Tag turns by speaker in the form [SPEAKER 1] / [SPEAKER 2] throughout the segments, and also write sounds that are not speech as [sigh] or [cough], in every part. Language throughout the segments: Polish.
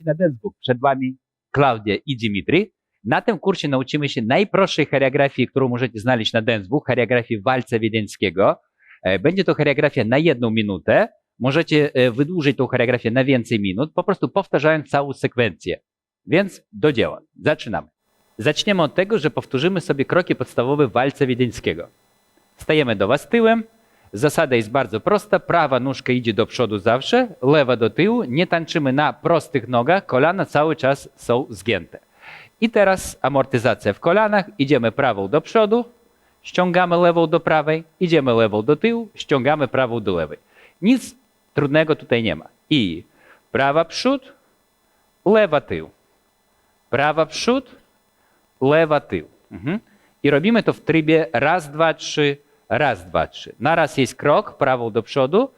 [SPEAKER 1] Na Dancebook. Przed Wami Klaudia i Dimitri. Na tym kursie nauczymy się najprostszej choreografii, którą możecie znaleźć na Dancebook, choreografii walca wiedeńskiego. E, Będzie to choreografia na jedną minutę. Możecie e, wydłużyć tą choreografię na więcej minut, po prostu powtarzając całą sekwencję. Więc do dzieła. Zaczynamy. Zaczniemy od tego, że powtórzymy sobie kroki podstawowe walca wiedeńskiego. Stajemy do Was tyłem. Zasada jest bardzo prosta. Prawa nóżka idzie do przodu zawsze, lewa do tyłu. Nie tańczymy na prostych nogach. Kolana cały czas są zgięte. I teraz amortyzacja w kolanach. Idziemy prawą do przodu, ściągamy lewą do prawej, idziemy lewą do tyłu, ściągamy prawą do lewej. Nic trudnego tutaj nie ma. I prawa przód, lewa tył. Prawa przód, lewa tył. Mhm. I robimy to w trybie raz, dwa, trzy, raz, dwa, trzy. Na raz jest krok, prawą do przodu,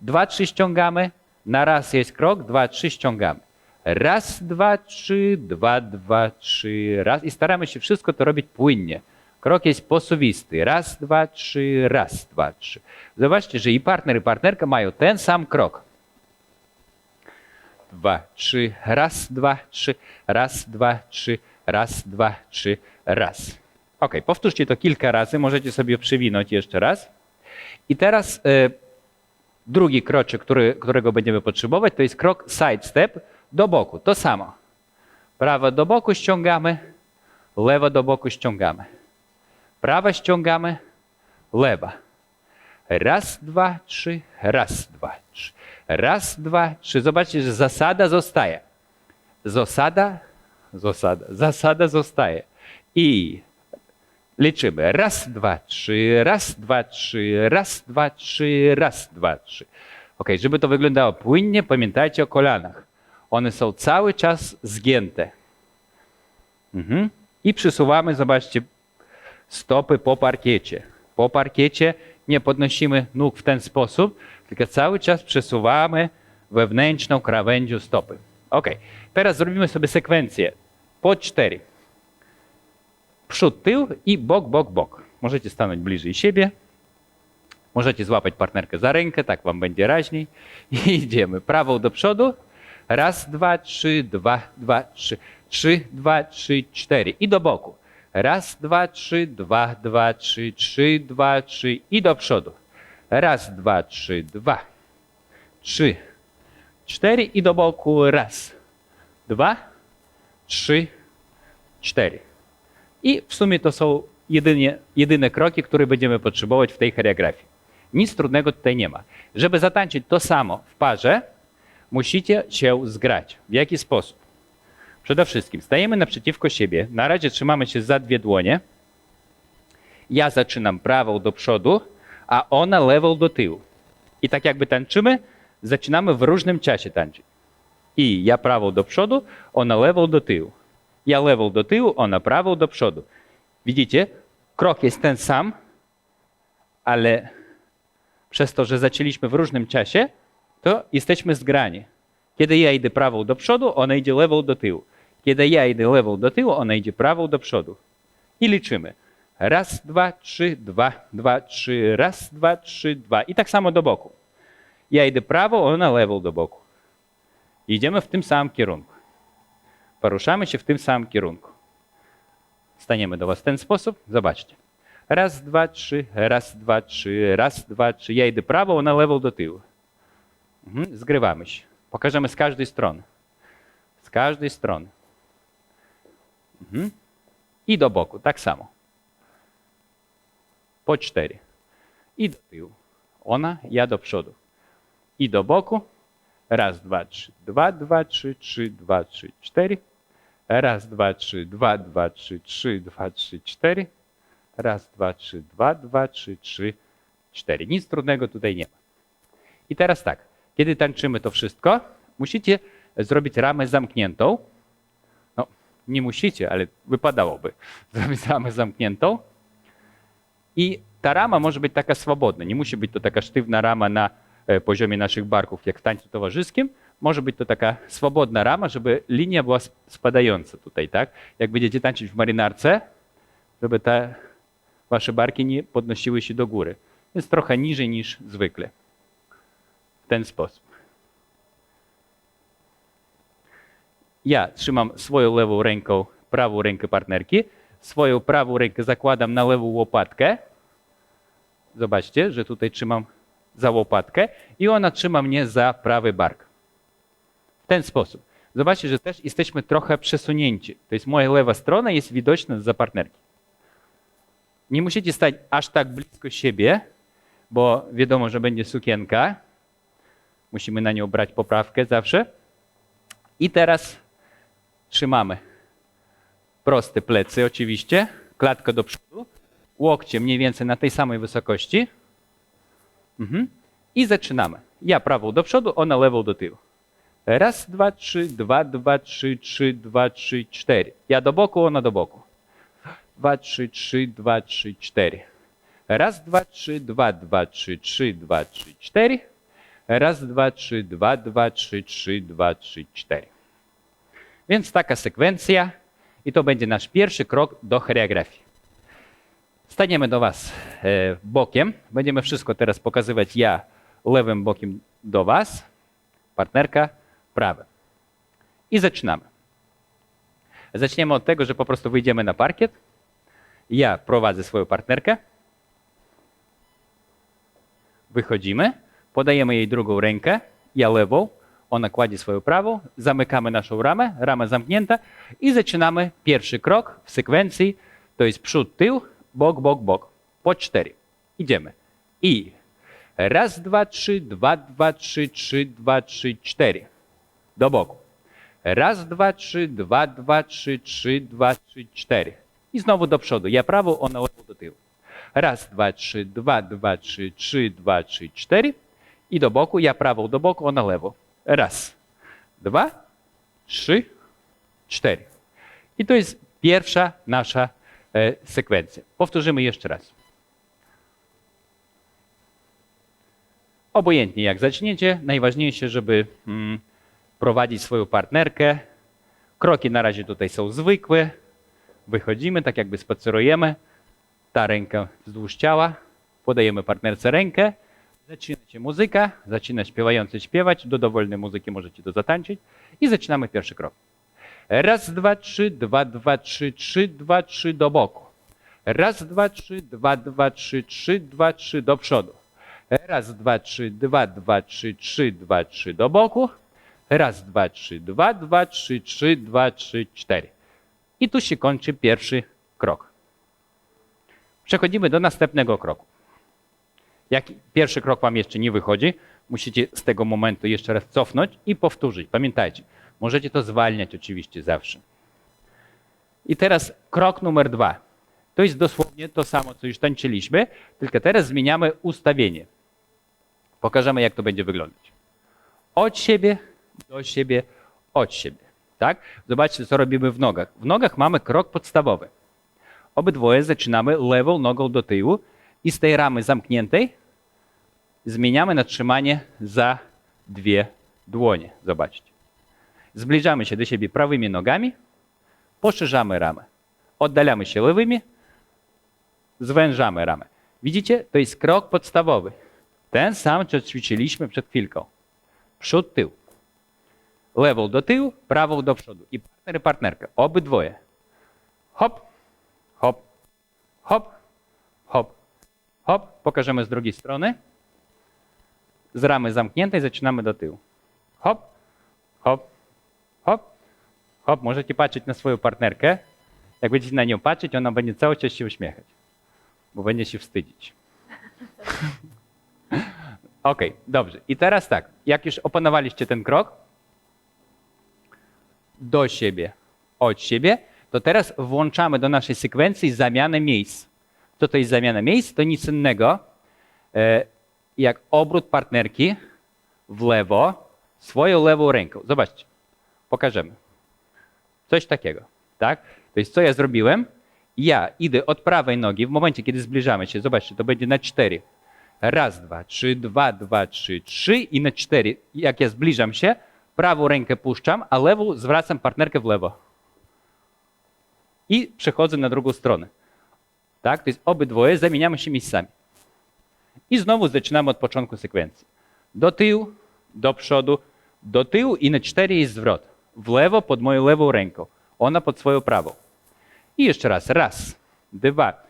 [SPEAKER 1] dwa, trzy ściągamy, na raz jest krok, dwa, trzy ściągamy. Raz, dwa, trzy, dwa, dwa, trzy, raz. I staramy się wszystko to robić płynnie. Krok jest posuwisty. Raz, dwa, trzy, raz, dwa, trzy. Zobaczcie, że i partner, i partnerka mają ten sam krok. Dwa, trzy, raz, dwa, trzy, raz, dwa, trzy, raz, dwa, trzy, raz. Ok, powtórzcie to kilka razy, możecie sobie przywinąć jeszcze raz. I teraz e, drugi kroczek, który, którego będziemy potrzebować, to jest krok side step do boku. To samo. Prawa do boku ściągamy, lewa do boku ściągamy. Prawa ściągamy, lewa. Raz, dwa, trzy, raz, dwa, trzy. Raz, dwa, trzy. Zobaczcie, że zasada zostaje. Zasada, zasada, zasada zostaje. I liczymy. Raz, dwa, trzy, raz, dwa, trzy, raz, dwa, trzy, raz, dwa, trzy. Ok, żeby to wyglądało płynnie, pamiętajcie o kolanach. One są cały czas zgięte. Mhm. I przesuwamy, zobaczcie, stopy po parkiecie. Po parkiecie nie podnosimy nóg w ten sposób, tylko cały czas przesuwamy wewnętrzną krawędzią stopy. Ok, teraz zrobimy sobie sekwencję po cztery. Przód, tył i bok, bok, bok. Możecie stanąć bliżej siebie. Możecie złapać partnerkę za rękę, tak wam będzie raźniej. [laughs] I idziemy prawą do przodu. Raz, dwa, trzy, dwa, dwa, trzy. Trzy, dwa, trzy, cztery. I do boku. Raz, dwa, trzy, dwa, dwa, trzy, trzy, dwa, trzy. I do przodu. Raz, dwa, trzy, dwa, trzy, cztery. I do boku. Raz, dwa, trzy, cztery. I w sumie to są jedynie, jedyne kroki, które będziemy potrzebować w tej choreografii. Nic trudnego tutaj nie ma. Żeby zatańczyć to samo w parze, musicie się zgrać. W jaki sposób? Przede wszystkim stajemy naprzeciwko siebie. Na razie trzymamy się za dwie dłonie. Ja zaczynam prawą do przodu, a ona lewą do tyłu. I tak jakby tańczymy, zaczynamy w różnym czasie tańczyć. I ja prawą do przodu, ona lewą do tyłu. Ja lewą do tyłu, ona prawą do przodu. Widzicie? Krok jest ten sam, ale przez to, że zaczęliśmy w różnym czasie, to jesteśmy zgrani. Kiedy ja idę prawą do przodu, ona idzie lewą do tyłu. Kiedy ja idę lewą do tyłu, ona idzie prawą do przodu. I liczymy. Raz, dwa, trzy, dwa, dwa, trzy, raz, dwa, trzy, dwa. I tak samo do boku. Ja idę prawą, ona lewą do boku. Idziemy w tym samym kierunku. Poruszamy się w tym samym kierunku. Staniemy do Was w ten sposób. Zobaczcie. Raz, dwa, trzy, raz, dwa, trzy, raz, dwa, trzy. Ja idę prawą, ona lewą do tyłu. Mhm. Zgrywamy się. Pokażemy z każdej strony. Z każdej strony. Mhm. I do boku, tak samo. Po cztery. I do tyłu. Ona, ja do przodu. I do boku. Raz, dwa, trzy. Dwa, dwa, trzy, trzy, dwa, trzy, cztery. Raz, dwa, trzy, dwa, dwa, trzy, trzy, dwa, trzy, cztery. Raz, dwa, trzy, dwa, dwa, trzy, trzy, cztery. Nic trudnego tutaj nie ma. I teraz tak, kiedy tańczymy to wszystko, musicie zrobić ramę zamkniętą. No, nie musicie, ale wypadałoby [laughs] zrobić ramę zamkniętą. I ta rama może być taka swobodna. Nie musi być to taka sztywna rama na poziomie naszych barków, jak w tańcu towarzyskim. Może być to taka swobodna rama, żeby linia była sp- spadająca tutaj, tak? Jak będziecie tańczyć w marynarce, żeby te wasze barki nie podnosiły się do góry. Jest trochę niżej niż zwykle. W ten sposób. Ja trzymam swoją lewą ręką prawą rękę partnerki, swoją prawą rękę zakładam na lewą łopatkę. Zobaczcie, że tutaj trzymam za łopatkę i ona trzyma mnie za prawy bark. W ten sposób. Zobaczcie, że też jesteśmy trochę przesunięci. To jest moja lewa strona jest widoczna za partnerki. Nie musicie stać aż tak blisko siebie, bo wiadomo, że będzie sukienka. Musimy na nią brać poprawkę zawsze. I teraz trzymamy proste plecy oczywiście, klatka do przodu, łokcie mniej więcej na tej samej wysokości. Mhm. I zaczynamy. Ja prawą do przodu, ona lewą do tyłu. Raz, dwa, trzy, dwa, dwa, trzy, trzy, dwa, trzy, cztery. Ja do boku, ona do boku. Dwa, trzy, trzy, dwa, trzy, cztery. Raz, dwa, trzy, dwa, dwa, trzy, trzy, dwa, trzy, cztery. Raz, dwa, trzy, dwa, dwa, trzy, trzy, dwa, trzy, cztery. Więc taka sekwencja i to będzie nasz pierwszy krok do choreografii. Staniemy do Was e, bokiem. Będziemy wszystko teraz pokazywać ja lewym bokiem do Was, partnerka prawym. I zaczynamy. Zaczniemy od tego, że po prostu wyjdziemy na parkiet. Ja prowadzę swoją partnerkę. Wychodzimy, podajemy jej drugą rękę, ja lewą, ona kładzie swoją prawą, zamykamy naszą ramę, rama zamknięta i zaczynamy pierwszy krok w sekwencji, to jest przód, tył, bok, bok, bok. Po cztery. Idziemy. I raz, dwa, trzy, dwa, dwa, trzy, trzy, dwa, trzy, cztery. Do boku. Raz, dwa, trzy, dwa, dwa, trzy, trzy, dwa, trzy, cztery. I znowu do przodu. Ja prawą, ona lewą do tyłu. Raz, dwa, trzy, dwa, dwa, trzy, trzy, dwa, trzy, cztery. I do boku, ja prawą do boku, ona lewą. Raz, dwa, trzy, cztery. I to jest pierwsza nasza e, sekwencja. Powtórzymy jeszcze raz. Obojętnie jak zaczniecie, najważniejsze, żeby mm, prowadzić swoją partnerkę. Kroki na razie tutaj są zwykłe. Wychodzimy, tak jakby spacerujemy. Ta ręka wzdłuż ciała. Podajemy partnerce rękę. Zaczyna się muzyka, zaczyna śpiewający śpiewać. Do dowolnej muzyki możecie to zatańczyć. I zaczynamy pierwszy krok. Raz, dwa, trzy, dwa, dwa, trzy, trzy, dwa, trzy do boku. Raz, dwa, trzy, dwa, dwa, trzy, trzy, dwa, trzy do przodu. Raz, dwa, trzy, dwa, dwa, trzy, trzy, dwa, trzy do boku. Raz, dwa, trzy, dwa, dwa, trzy, trzy, dwa, trzy, cztery. I tu się kończy pierwszy krok. Przechodzimy do następnego kroku. Jak pierwszy krok wam jeszcze nie wychodzi, musicie z tego momentu jeszcze raz cofnąć i powtórzyć. Pamiętajcie, możecie to zwalniać oczywiście zawsze. I teraz krok numer dwa. To jest dosłownie to samo, co już tańczyliśmy, tylko teraz zmieniamy ustawienie. Pokażemy, jak to będzie wyglądać. Od siebie, do siebie, od siebie. Tak? Zobaczcie, co robimy w nogach. W nogach mamy krok podstawowy. Obydwoje zaczynamy lewą nogą do tyłu i z tej ramy zamkniętej zmieniamy na trzymanie za dwie dłonie. Zobaczcie. Zbliżamy się do siebie prawymi nogami, poszerzamy ramę. Oddalamy się lewymi, zwężamy ramę. Widzicie? To jest krok podstawowy. Ten sam, co ćwiczyliśmy przed chwilką. Przód, tył. Lewą do tyłu, prawą do przodu. I partner i partnerka. Obydwoje. Hop, hop, hop, hop, hop. Pokażemy z drugiej strony. Z ramy zamkniętej zaczynamy do tyłu. Hop, hop, hop. Możecie patrzeć na swoją partnerkę. Jak będziecie na nią patrzeć, ona będzie cały czas się uśmiechać, bo będzie się wstydzić. [laughs] Ok, dobrze. I teraz tak, jak już opanowaliście ten krok do siebie, od siebie, to teraz włączamy do naszej sekwencji zamianę miejsc. Co to jest zamiana miejsc? To nic innego e, jak obrót partnerki w lewo swoją lewą ręką. Zobaczcie, pokażemy. Coś takiego, tak? To jest co ja zrobiłem. Ja idę od prawej nogi w momencie, kiedy zbliżamy się. Zobaczcie, to będzie na cztery. Raz, dwa, trzy, dwa, dwa, trzy, trzy i na cztery. Jak ja zbliżam się, prawą rękę puszczam, a lewą zwracam partnerkę w lewo. I przechodzę na drugą stronę. Tak? To jest obydwoje, zamieniamy się miejscami. I znowu zaczynamy od początku sekwencji. Do tyłu, do przodu, do tyłu i na cztery jest zwrot. W lewo pod moją lewą ręką. Ona pod swoją prawą. I jeszcze raz. Raz, dwa,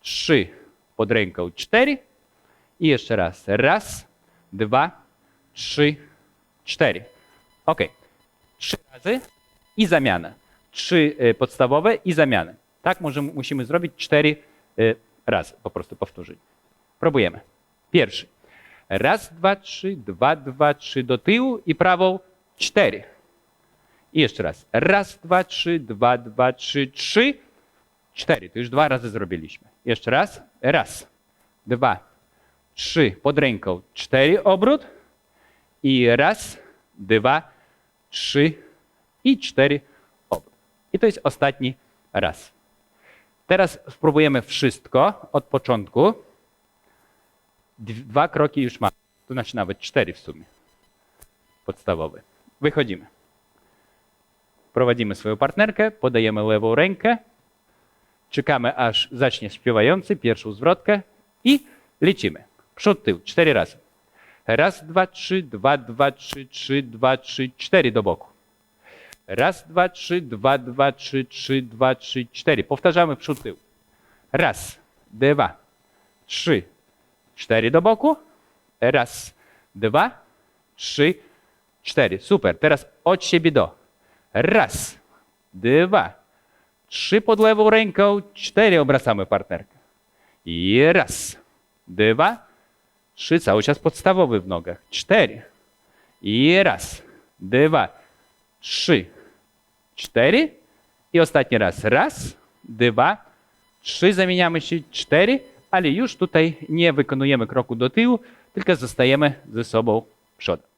[SPEAKER 1] trzy pod ręką, cztery. I jeszcze raz. Raz, dwa, trzy, cztery. Ok. Trzy razy i zamiana. Trzy y, podstawowe i zamiany. Tak musimy zrobić cztery y, razy. Po prostu powtórzyć. Próbujemy. Pierwszy. Raz, dwa, trzy, dwa, dwa, trzy do tyłu i prawą cztery. I jeszcze raz. Raz, dwa, trzy, dwa, dwa, trzy, trzy, cztery. To już dwa razy zrobiliśmy. Jeszcze raz. Raz, dwa, trzy pod ręką, cztery obrót. I raz, dwa, trzy i cztery obrót. I to jest ostatni raz. Teraz spróbujemy wszystko od początku. Dwa kroki już mamy. To znaczy nawet cztery w sumie. Podstawowe. Wychodzimy. Prowadzimy swoją partnerkę, podajemy lewą rękę, czekamy aż zacznie śpiewający pierwszą zwrotkę i lecimy. Przód, tył, cztery razy. Raz, dwa, trzy, dwa, dwa, trzy, trzy, dwa, trzy, cztery do boku. Raz, dwa, trzy, dwa, dwa, trzy, trzy, dwa, trzy, cztery. Powtarzamy przód, tył. Raz, dwa, trzy, cztery do boku. Raz, dwa, trzy, cztery. Super. Teraz od siebie do. Raz, dwa, trzy pod lewą ręką, cztery obracamy partnerkę. I raz, dwa, trzy, cały czas podstawowy w nogach. Cztery. I raz, dwa, trzy, cztery. I ostatni raz. Raz, dwa, trzy. Zamieniamy się cztery, ale już tutaj nie wykonujemy kroku do tyłu, tylko zostajemy ze sobą przodem.